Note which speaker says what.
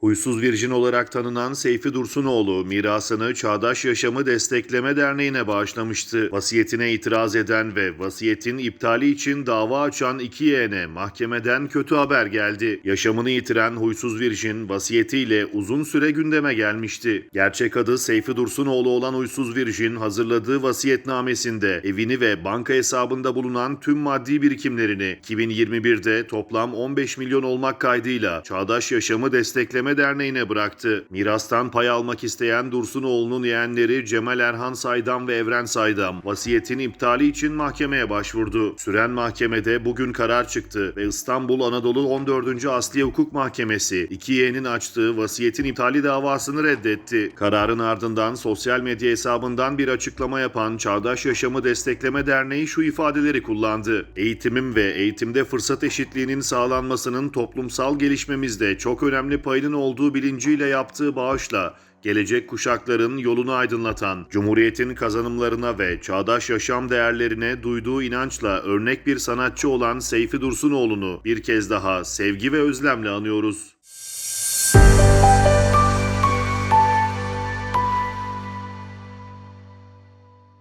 Speaker 1: Huysuz Virjin olarak tanınan Seyfi Dursunoğlu mirasını Çağdaş Yaşamı Destekleme Derneği'ne bağışlamıştı. Vasiyetine itiraz eden ve vasiyetin iptali için dava açan iki yeğene mahkemeden kötü haber geldi. Yaşamını yitiren Huysuz Virjin vasiyetiyle uzun süre gündeme gelmişti. Gerçek adı Seyfi Dursunoğlu olan Huysuz Virjin hazırladığı vasiyetnamesinde evini ve banka hesabında bulunan tüm maddi birikimlerini 2021'de toplam 15 milyon olmak kaydıyla Çağdaş Yaşamı Destekleme Derneği'ne bıraktı. Mirastan pay almak isteyen Dursunoğlu'nun yeğenleri Cemal Erhan Saydam ve Evren Saydam vasiyetin iptali için mahkemeye başvurdu. Süren mahkemede bugün karar çıktı ve İstanbul Anadolu 14. Asliye Hukuk Mahkemesi iki yeğenin açtığı vasiyetin iptali davasını reddetti. Kararın ardından sosyal medya hesabından bir açıklama yapan Çağdaş Yaşamı Destekleme Derneği şu ifadeleri kullandı. Eğitimim ve eğitimde fırsat eşitliğinin sağlanmasının toplumsal gelişmemizde çok önemli payının olduğu bilinciyle yaptığı bağışla gelecek kuşakların yolunu aydınlatan, Cumhuriyet'in kazanımlarına ve çağdaş yaşam değerlerine duyduğu inançla örnek bir sanatçı olan Seyfi Dursunoğlu'nu bir kez daha sevgi ve özlemle anıyoruz.